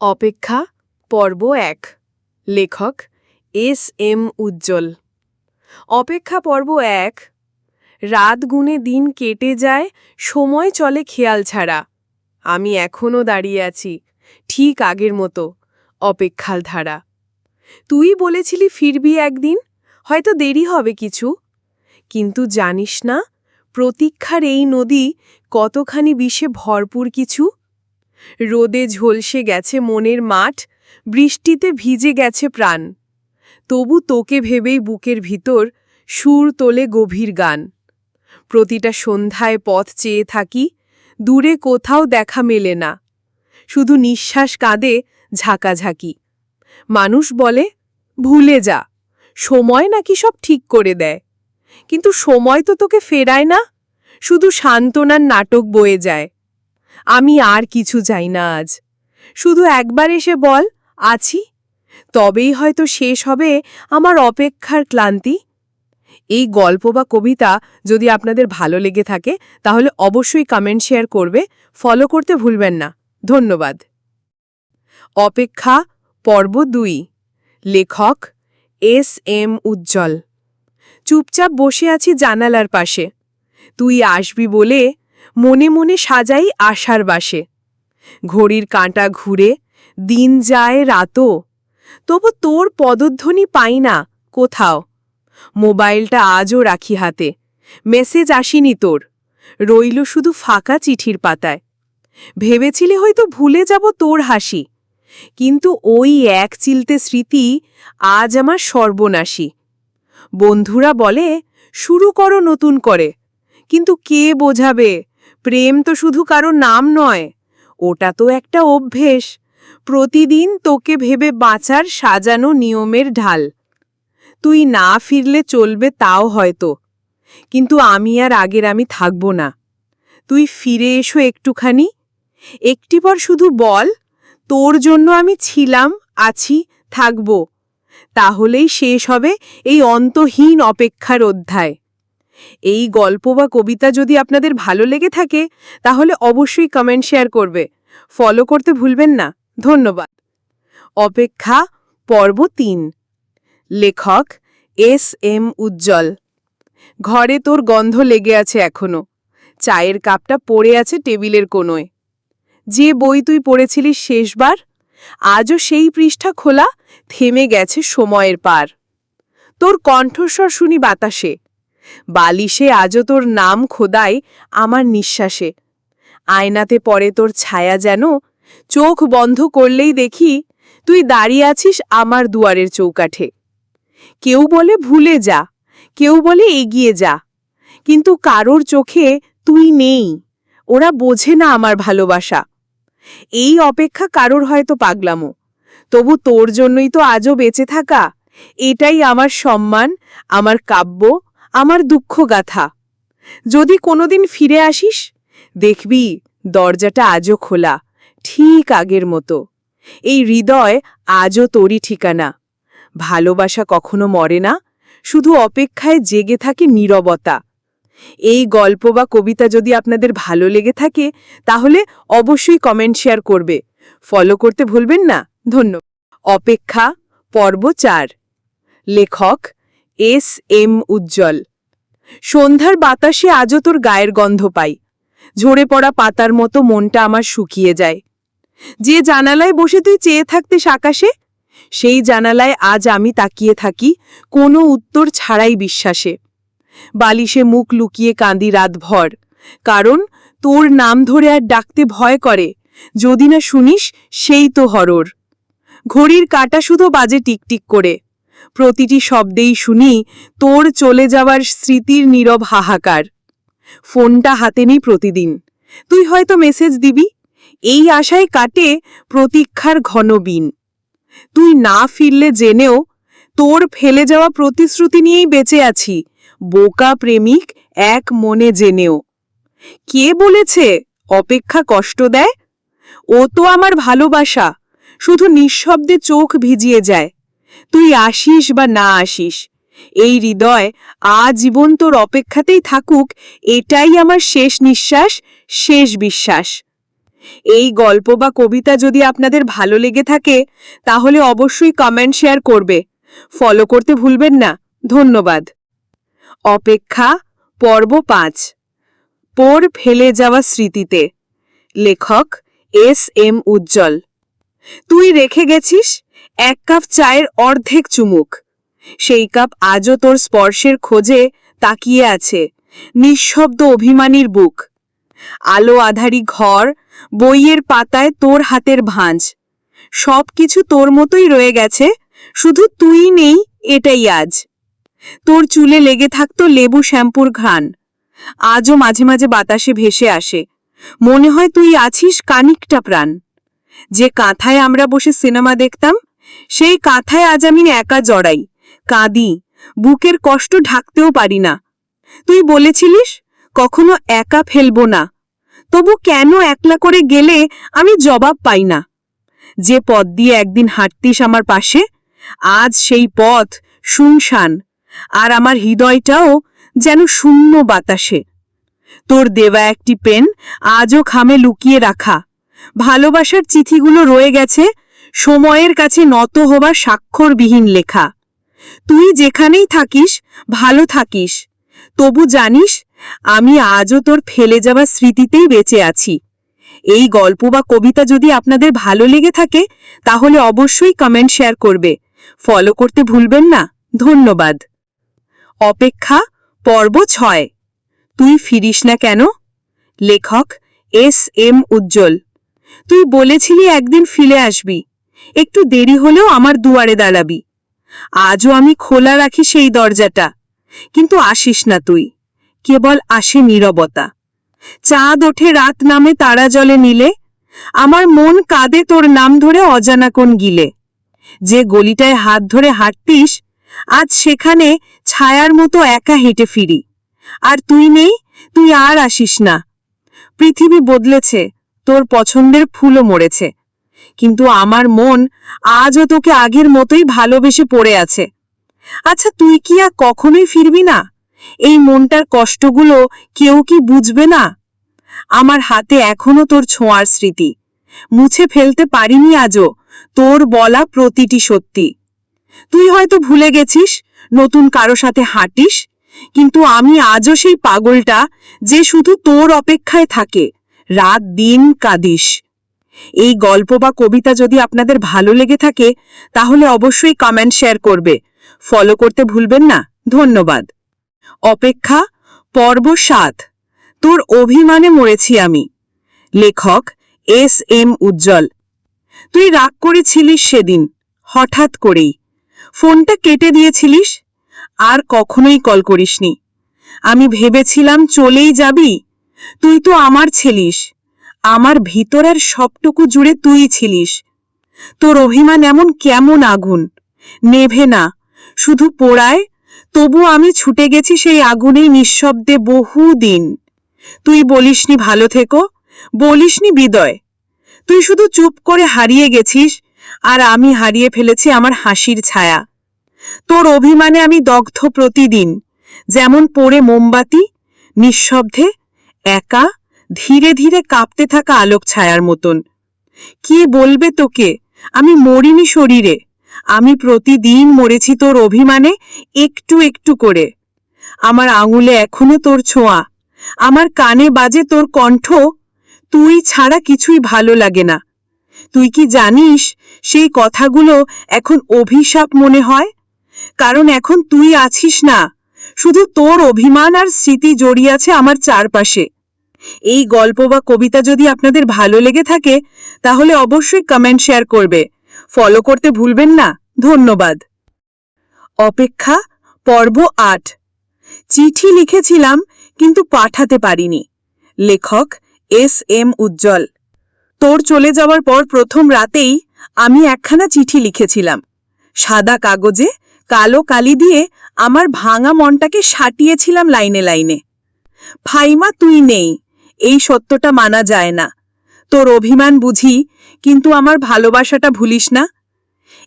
অপেক্ষা, পর্ব এক। লেখক, এস এম উজ্জ্বল। অপেক্ষা পর্ব এক। রাত গুনে দিন কেটে যায়, সময় চলে খেয়াল ছাড়া। আমি এখনও দাঁড়িয়ে আছি, ঠিক আগের মতো, অপেক্ষাল ধারা। তুই বলেছিলি ফিরবি একদিন, হয়তো দেরি হবে কিছু। কিন্তু জানিস না, প্রতীক্ষার এই নদী কতখানি বিষে ভরপুর কিছু? রোদে ঝলসে গেছে মনের মাঠ, বৃষ্টিতে ভিজে গেছে প্রাণ। তবু তোকে ভেবেই বুকের ভিতর সুর তোলে গভীর গান। প্রতিটা সন্ধ্যায় পথ চেয়ে থাকি, দূরে কোথাও দেখা মেলে না। শুধু নিঃশ্বাস কাঁদে ঝাঁকাঝাঁকি। মানুষ বলে, ভুলে যা, সময় নাকি সব ঠিক করে দেয়। কিন্তু সময় তো তোকে ফেরায় না, শুধু সান্ত্বনার নাটক বয়ে যায়। আমি আর কিছু চাই না আজ। শুধু একবার এসে বল, আছি। তবেই হয়তো শেষ হবে আমার অপেক্ষার ক্লান্তি। এই গল্প বা কবিতা যদি আপনাদের ভালো লেগে থাকে, তাহলে অবশ্যই কমেন্ট শেয়ার করবে ফলো করতে ভুলবেন না। ধন্যবাদ। অপেক্ষা, পর্ব দুই। লেখক, এস এম উজ্জ্বল। চুপচাপ বসে আছি জানালার পাশে। তুই আসবি বলে মনে মনে সাজাই আশার বাসে। ঘড়ির কাঁটা ঘুরে, দিন যায় রাতও। তবু তোর পদধ্বনি পাই না কোথাও। মোবাইলটা আজও রাখি হাতে। মেসেজ আসেনি তোর। রইল শুধু ফাঁকা চিঠির পাতায়। ভেবেছিলে হয়তো ভুলে যাব তোর হাসি। কিন্তু ওই এক চিলতে স্মৃতি আজ আমার সর্বনাশী। বন্ধুরা বলে, শুরু করো নতুন করে। কিন্তু কে বোঝাবে? প্রেম তো শুধু কারও নাম নয়, ওটা তো একটা অভ্যেস। প্রতিদিন তোকে ভেবে বাঁচার সাজানো নিয়মের ঢাল। তুই না ফিরলে চলবে তাও হয়তো, কিন্তু আমি আর আগের আমি থাকব না। তুই ফিরে এসো একটুখানি একটিবার শুধু বল, তোর জন্য আমি ছিলাম, আছি, থাকব। তাহলেই শেষ হবে এই অন্তহীন অপেক্ষার অধ্যায়। এই গল্প বা কবিতা যদি আপনাদের ভালো লেগে থাকে, তাহলে অবশ্যই কমেন্ট শেয়ার করবে। ফলো করতে ভুলবেন না। ধন্যবাদ। অপেক্ষা, পর্ব তিন। লেখক এস এম উজ্জ্বল। ঘরে তোর গন্ধ লেগে আছে এখনও। চায়ের কাপটা পড়ে আছে টেবিলের কোনোয় যে বই তুই পড়েছিলিস শেষবার, আজও সেই পৃষ্ঠা খোলা, থেমে গেছে সময়ের পার। তোর কণ্ঠস্বর শুনি বাতাসে। বালিশে আজও তোর নাম খোদাই আমার নিঃশ্বাসে। আয়নাতে পড়ে তোর ছায়া যেন, চোখ বন্ধ করলেই দেখি তুই দাঁড়িয়ে আছিস আমার দুয়ারের চৌকাঠে। কেউ বলে ভুলে যা, কেউ বলে এগিয়ে যা, কিন্তু কারোর চোখে তুই নেই, ওরা বোঝে না আমার ভালোবাসা। এই অপেক্ষা কারোর হয়তো পাগলামো, তবু তোর জন্যই তো আজও বেঁচে থাকা, এটাই আমার সম্মান, আমার কাব্য আমার দুঃখ গাথা যদি কোনোদিন ফিরে আসিস, দেখবি দরজাটা আজও খোলা, ঠিক আগের মতো। এই হৃদয় আজও তোরই ঠিকানা। ভালোবাসা কখনো মরে না, শুধু অপেক্ষায় জেগে থাকে নীরবতা। এই গল্প বা কবিতা যদি আপনাদের ভালো লেগে থাকে, তাহলে অবশ্যই কমেন্ট শেয়ার করবে। ফলো করতে ভুলবেন না ধন্য অপেক্ষা, পর্ব চার। লেখক এস এম উজ্জ্বল। সন্ধ্যার বাতাসে আজও তোর গায়ের গন্ধ পাই। ঝরে পড়া পাতার মতো মনটা আমার শুকিয়ে যায়। যে জানালায় বসে তুই চেয়ে থাকতিস আকাশে, সেই জানালায় আজ আমি তাকিয়ে থাকি কোনো উত্তর ছাড়াই বিশ্বাসে। বালিশে মুখ লুকিয়ে কাঁদি রাতভর, কারণ তোর নাম ধরে আর ডাকতে ভয় করে, যদি না শুনিস সেই তো হরর। ঘড়ির কাটা শুধু বাজে টিকটিক করে। প্রতিটি শব্দেই শুনি, তোর চলে যাওয়ার স্মৃতির নীরব হাহাকার। ফোনটা হাতে নেই প্রতিদিন। তুই হয়তো মেসেজ দিবি। এই আশায় কাটে প্রতীক্ষার ঘন বিন। তুই না ফিরলে জেনেও তোর ফেলে যাওয়া প্রতিশ্রুতি নিয়েই বেঁচে আছি, বোকা প্রেমিক এক মনে জেনেও। কে বলেছে অপেক্ষা কষ্ট দেয়? ও তো আমার ভালোবাসা, শুধু নিঃশব্দে চোখ ভিজিয়ে যায়। তুই আসিস বা না আসিস। এই হৃদয় আজীবন তোর অপেক্ষাতেই থাকুক, এটাই আমার শেষ নিঃশ্বাস, শেষ বিশ্বাস। এই গল্প বা কবিতা যদি আপনাদের ভালো লেগে থাকে, তাহলে অবশ্যই কমেন্ট শেয়ার করবে। ফলো করতে ভুলবেন না। ধন্যবাদ। অপেক্ষা, পর্ব পাঁচ। পোর ফেলে যাওয়া স্মৃতিতে। লেখক এস এম উজ্জ্বল। তুই রেখে গেছিস? এক কাপ চায়ের অর্ধেক চুমুক। সেই কাপ আজও তোর স্পর্শের খোঁজে তাকিয়ে আছে, নিঃশব্দ অভিমানীর বুক। আলো আধারি ঘর, বইয়ের পাতায় তোর হাতের ভাঁজ। সব কিছু তোর মতোই রয়ে গেছে, শুধু তুই নেই এটাই আজ। তোর চুলে লেগে থাকতো লেবু শ্যাম্পুর ঘ্রাণ। আজও মাঝে মাঝে বাতাসে ভেসে আসে। মনে হয় তুই আছিস কানিকটা প্রাণ। যে কাঁথায় আমরা বসে সিনেমা দেখতাম সেই কাঁথায় আজ আমি একা জড়াই। কাঁদি, বুকের কষ্ট ঢাকতেও পারি না। তুই বলেছিলিস, কখনো একা ফেলব না। তবু কেন একলা করে গেলে আমি জবাব পাই না। যে পথ দিয়ে একদিন হাঁটতিস আমার পাশে, আজ সেই পথ শুনশান, আর আমার হৃদয়টাও যেন শূন্য বাতাসে। তোর দেওয়া একটি পেন আজও খামে লুকিয়ে রাখা। ভালোবাসার চিঠিগুলো রয়ে গেছে সময়ের কাছে নত হবার স্বাক্ষরবিহীন লেখা। তুই যেখানেই থাকিস, ভালো থাকিস। তবু জানিস, আমি আজও তোর ফেলে যাওয়া স্মৃতিতেই বেঁচে আছি। এই গল্প বা কবিতা যদি আপনাদের ভালো লেগে থাকে, তাহলে অবশ্যই কমেন্ট শেয়ার করবে। ফলো করতে ভুলবেন না। ধন্যবাদ। অপেক্ষা, পর্ব ছয়। তুই ফিরিস না কেন? লেখক এস এম উজ্জ্বল। তুই বলেছিলি একদিন ফিরে আসবি। একটু দেরি হলেও আমার দুয়ারে দাঁড়াবি। আজও আমি খোলা রাখি সেই দরজাটা। কিন্তু আসিস না তুই। কেবল আসে নীরবতা। চাঁদ ওঠে রাত নামে তারা জলে নিলে আমার মন কাঁদে তোর নাম ধরে অজানা কোন গিলে। যে গলিটায় হাত ধরে হাঁটতিস, আজ সেখানে ছায়ার মতো একা হেঁটে ফিরি। আর তুই নেই, তুই আর আসিস না। পৃথিবী বদলেছে, তোর পছন্দের ফুলও মরেছে। কিন্তু আমার মন আজও তোকে আগের মতোই ভালোবেসে পড়ে আছে। আচ্ছা তুই কি আর কখনোই ফিরবি না? এই মনটার কষ্টগুলো কেউ কি বুঝবে না? আমার হাতে এখনও তোর ছোঁয়ার স্মৃতি। মুছে ফেলতে পারিনি আজও তোর বলা প্রতিটি সত্যি। তুই হয়তো ভুলে গেছিস, নতুন কারও সাথে হাঁটিস, কিন্তু আমি আজও সেই পাগলটা যে শুধু তোর অপেক্ষায় থাকে, রাত দিন কাঁদিস। এই গল্প বা কবিতা যদি আপনাদের ভালো লেগে থাকে, তাহলে অবশ্যই কমেন্ট শেয়ার করবে। ফলো করতে ভুলবেন না। ধন্যবাদ। অপেক্ষা, পর্ব সাত। তোর অভিমানে মরেছি আমি। লেখক এস এম উজ্জ্বল। তুই রাগ করেছিলিস সেদিন, হঠাৎ করেই। ফোনটা কেটে দিয়েছিলিস, আর কখনোই কল করিসনি। আমি ভেবেছিলাম চলেই যাবি। তুই তো আমার ছিলিস। আমার ভিতরের সবটুকু জুড়ে তুই ছিলিস। তোর অভিমান এমন কেমন আগুন? নেভে না। শুধু পোড়ায়, তবু আমি ছুটে গেছি সেই আগুনেই নিঃশব্দে বহু দিন তুই বলিসনি ভালো থেকো, বলিসনি বিদয়। তুই শুধু চুপ করে হারিয়ে গেছিস, আর আমি হারিয়ে ফেলেছি আমার হাসির ছায়া। তোর অভিমানে আমি দগ্ধ প্রতিদিন, যেমন পড়ে মোমবাতি, নিঃশব্দে, একা ধীরে ধীরে কাঁপতে থাকা আলোক ছায়ার মতন। কি বলবে তোকে? আমি মরিনি শরীরে। আমি প্রতিদিন মরেছি তোর অভিমানে একটু একটু করে। আমার আঙুলে এখনও তোর ছোঁয়া। আমার কানে বাজে তোর কণ্ঠ। তুই ছাড়া কিছুই ভালো লাগে না। তুই কি জানিস সেই কথাগুলো এখন অভিশাপ মনে হয়? কারণ এখন তুই আছিস না। শুধু তোর অভিমান আর স্মৃতি জড়িয়ে আছে আমার চারপাশে। এই গল্প বা কবিতা যদি আপনাদের ভালো লেগে থাকে, তাহলে অবশ্যই কমেন্ট শেয়ার করবে। ফলো করতে ভুলবেন না। ধন্যবাদ। অপেক্ষা, পর্ব আট। চিঠি লিখেছিলাম, কিন্তু পাঠাতে পারিনি। লেখক এস এম উজ্জ্বল। তোর চলে যাওয়ার পর প্রথম রাতেই আমি একখানা চিঠি লিখেছিলাম। সাদা কাগজে কালো কালি দিয়ে আমার ভাঙা মনটাকে সাটিয়েছিলাম লাইনে লাইনে। ফাইমা তুই নেই। এই সত্যটা মানা যায় না। তোর অভিমান বুঝি, কিন্তু আমার ভালোবাসাটা ভুলিস না।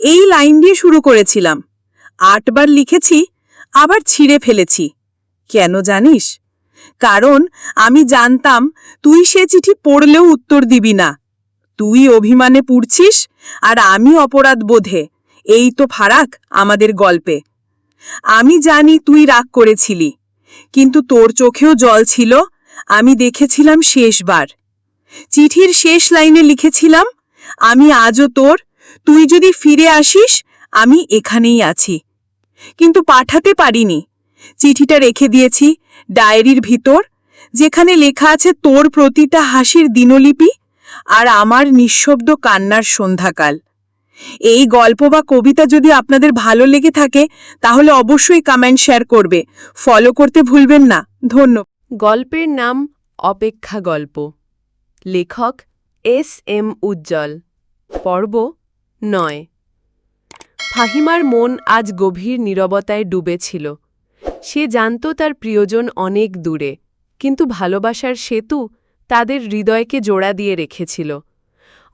এই লাইন দিয়ে শুরু করেছিলাম। আটবার লিখেছি, আবার ছিঁড়ে ফেলেছি। কেন জানিস? কারণ আমি জানতাম তুই সে চিঠি পড়লেও উত্তর দিবি না। তুই অভিমানে পুড়ছিস, আর আমি অপরাধ বোধে। এই তো ফারাক আমাদের গল্পে। আমি জানি তুই রাগ করেছিলি, কিন্তু তোর চোখেও জল ছিল আমি দেখেছিলাম শেষবার। চিঠির শেষ লাইনে লিখেছিলাম, আমি আজও তোর, তুই যদি ফিরে আসিস, আমি এখানেই আছি। কিন্তু পাঠাতে পারিনি। চিঠিটা রেখে দিয়েছি ডায়েরির ভিতর, যেখানে লেখা আছে তোর প্রতিটা হাসির দিনলিপি আর আমার নিঃশব্দ কান্নার সন্ধ্যাকাল। এই গল্প বা কবিতা যদি আপনাদের ভালো লেগে থাকে, তাহলে অবশ্যই কমেন্ট শেয়ার করবে। ফলো করতে ভুলবেন না। ধন্যবাদ। গল্পের নাম অপেক্ষা গল্প। লেখক এস এম উজ্জ্বল। পর্ব নয়। ফাহিমার মন আজ গভীর নীরবতায় ডুবেছিল। সে জানত তার প্রিয়জন অনেক দূরে, কিন্তু ভালোবাসার সেতু তাদের হৃদয়কে জোড়া দিয়ে রেখেছিল।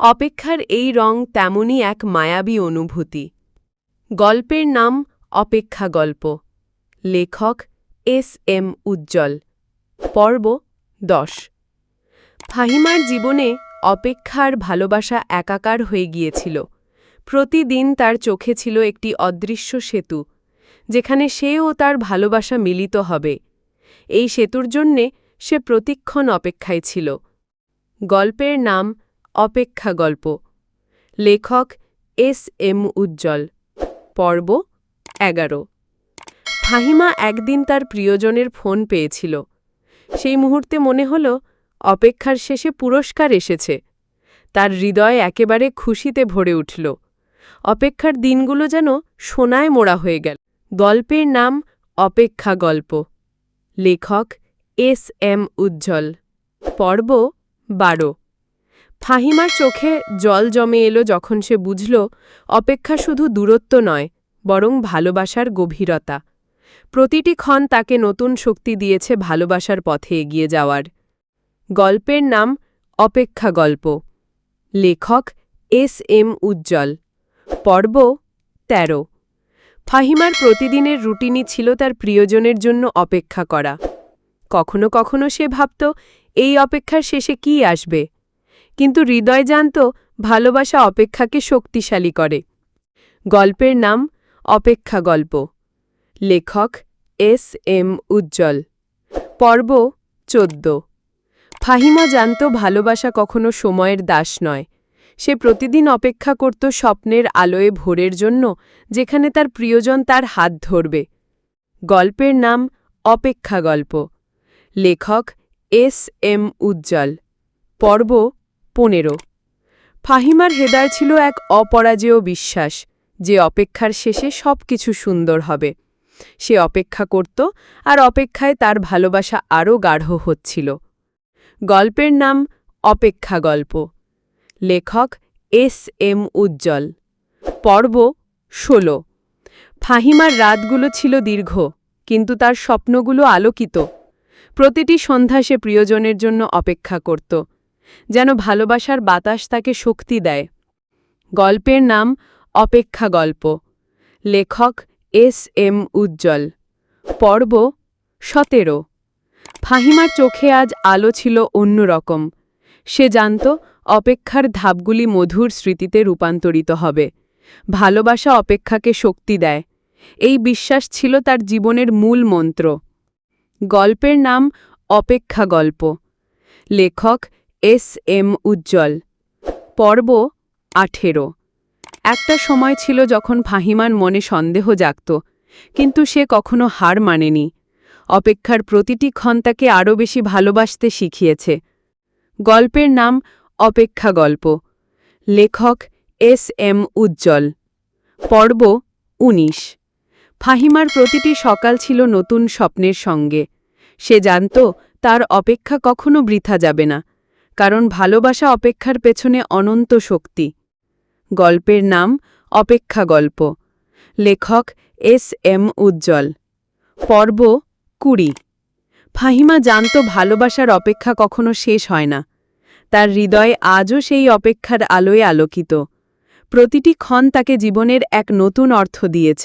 অপেক্ষার এই রং তেমনই এক মায়াবী অনুভূতি। গল্পের নাম অপেক্ষা গল্প। লেখক এস এম উজ্জ্বল। পর্ব দশ। ফাহিমার জীবনে অপেক্ষার ভালোবাসা একাকার হয়ে গিয়েছিল। প্রতিদিন তার চোখে ছিল একটি অদৃশ্য সেতু, যেখানে সে ও তার ভালোবাসা মিলিত হবে। এই সেতুর জন্যে সে প্রতিক্ষণ অপেক্ষায় ছিল। গল্পের নাম অপেক্ষা গল্প। লেখক এস এম উজ্জ্বল। পর্ব এগারো। ফাহিমা একদিন তার প্রিয়জনের ফোন পেয়েছিল। সেই মুহূর্তে মনে হল অপেক্ষার শেষে পুরস্কার এসেছে। তার হৃদয় একেবারে খুশিতে ভরে উঠল। অপেক্ষার দিনগুলো যেন সোনায় মোড়া হয়ে গেল। গল্পের নাম অপেক্ষা গল্প। লেখক এস এম উজ্জ্বল। পর্ব বারো। ফাহিমার চোখে জল জমে এলো যখন সে বুঝল, অপেক্ষা শুধু দূরত্ব নয়, বরং ভালোবাসার গভীরতা। প্রতিটি ক্ষণ তাকে নতুন শক্তি দিয়েছে ভালোবাসার পথে এগিয়ে যাওয়ার। গল্পের নাম অপেক্ষা গল্প। লেখক এস এম উজ্জ্বল। পর্ব ১৩ ফাহিমার প্রতিদিনের রুটিনই ছিল তার প্রিয়জনের জন্য অপেক্ষা করা। কখনো কখনো সে ভাবত, এই অপেক্ষার শেষে কি আসবে? কিন্তু হৃদয় জানত, ভালোবাসা অপেক্ষাকে শক্তিশালী করে। গল্পের নাম অপেক্ষা গল্প। লেখক এস এম উজ্জ্বল। পর্ব চোদ্দ। ফাহিমা জানত ভালোবাসা কখনো সময়ের দাস নয়। সে প্রতিদিন অপেক্ষা করত স্বপ্নের আলোয় ভোরের জন্য, যেখানে তার প্রিয়জন তার হাত ধরবে। গল্পের নাম অপেক্ষা গল্প। লেখক এস এম উজ্জ্বল। পর্ব পনেরো। ফাহিমার হেদায় ছিল এক অপরাজেয় বিশ্বাস, যে অপেক্ষার শেষে সব কিছু সুন্দর হবে। সে অপেক্ষা করত আর অপেক্ষায় তার ভালোবাসা আরও গাঢ় হচ্ছিল। গল্পের নাম অপেক্ষা গল্প। লেখক এস এম উজ্জ্বল। পর্ব ষোলো। ফাহিমার রাতগুলো ছিল দীর্ঘ, কিন্তু তার স্বপ্নগুলো আলোকিত। প্রতিটি সন্ধ্যা সে প্রিয়জনের জন্য অপেক্ষা করত, যেন ভালোবাসার বাতাস তাকে শক্তি দেয়। গল্পের নাম অপেক্ষা গল্প। লেখক এস এম উজ্জ্বল। পর্ব সতেরো। ফাহিমার চোখে আজ আলো ছিল অন্যরকম। সে জানত অপেক্ষার ধাপগুলি মধুর স্মৃতিতে রূপান্তরিত হবে। ভালোবাসা অপেক্ষাকে শক্তি দেয়। এই বিশ্বাস ছিল তার জীবনের মূল মন্ত্র। গল্পের নাম অপেক্ষা গল্প। লেখক এস এম উজ্জ্বল। পর্ব আঠেরো। একটা সময় ছিল যখন ফাহিমার মনে সন্দেহ জাগত, কিন্তু সে কখনো হার মানেনি। অপেক্ষার প্রতিটি ক্ষণ তাকে আরও বেশি ভালোবাসতে শিখিয়েছে। গল্পের নাম অপেক্ষা গল্প। লেখক এস এম উজ্জ্বল। পর্ব ১৯ ফাহিমার প্রতিটি সকাল ছিল নতুন স্বপ্নের সঙ্গে। সে জানত তার অপেক্ষা কখনো বৃথা যাবে না, কারণ ভালোবাসা অপেক্ষার পেছনে অনন্ত শক্তি। গল্পের নাম অপেক্ষা গল্প। লেখক এস এম উজ্জ্বল। পর্ব কুড়ি। ফাহিমা জানত ভালোবাসার অপেক্ষা কখনো শেষ হয় না। তার হৃদয় আজও সেই অপেক্ষার আলোয় আলোকিত। প্রতিটি ক্ষণ তাকে জীবনের এক নতুন অর্থ দিয়েছে।